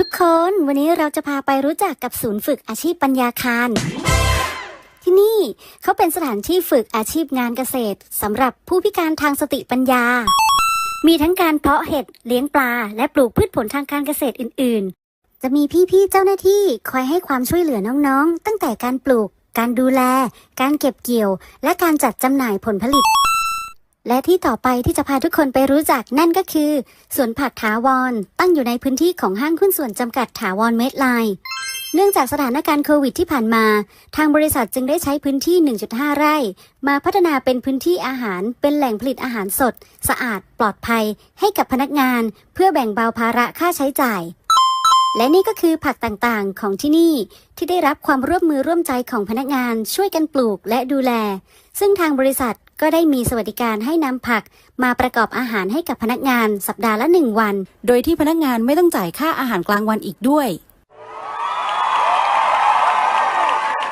ทุกคนวันนี้เราจะพาไปรู้จักกับศูนย์ฝึกอาชีพปัญญาคารที่นี่เขาเป็นสถานที่ฝึกอาชีพงานเกษตรสำหรับผู้พิการทางสติปัญญา มีทั้งการเพาะเห็ดเลี้ยงปลา และปลูกพืชผลทางการเกษตรอื่น ๆ จะมีพี่ๆเจ้าหน้าที่คอยให้ความช่วยเหลือน้องๆ ตั้งแต่การปลูก การดูแล การเก็บเกี่ยว และการจัดจำหน่ายผลผลิต และที่ต่อไปที่จะพาทุกคนไปรู้จักนั่นก็คือสวนผักถาวร ตั้งอยู่ในพื้นที่ของห้างหุ้นส่วนจำกัดถาวรเมดไลน์เนื่องจากสถานการณ์โควิดที่ผ่านมา ทางบริษัทจึงได้ใช้พื้นที่ 1.5 ไร่ มาพัฒนาเป็นพื้นที่อาหาร เป็นแหล่งผลิตอาหารสด สะอาด ปลอดภัย ให้กับพนักงาน เพื่อแบ่งเบาภาระค่าใช้จ่าย และนี่ก็คือผักต่างๆ ของที่นี่ที่ได้รับความร่วมมือร่วมใจของพนักงานช่วยกันปลูกและดูแล ซึ่งทางบริษัทก็ได้มีสวัสดิการให้นำผักมาประกอบอาหารให้กับพนักงานสัปดาห์ละหนึ่งวัน โดยที่พนักงานไม่ต้องจ่ายค่าอาหารกลางวันอีกด้วย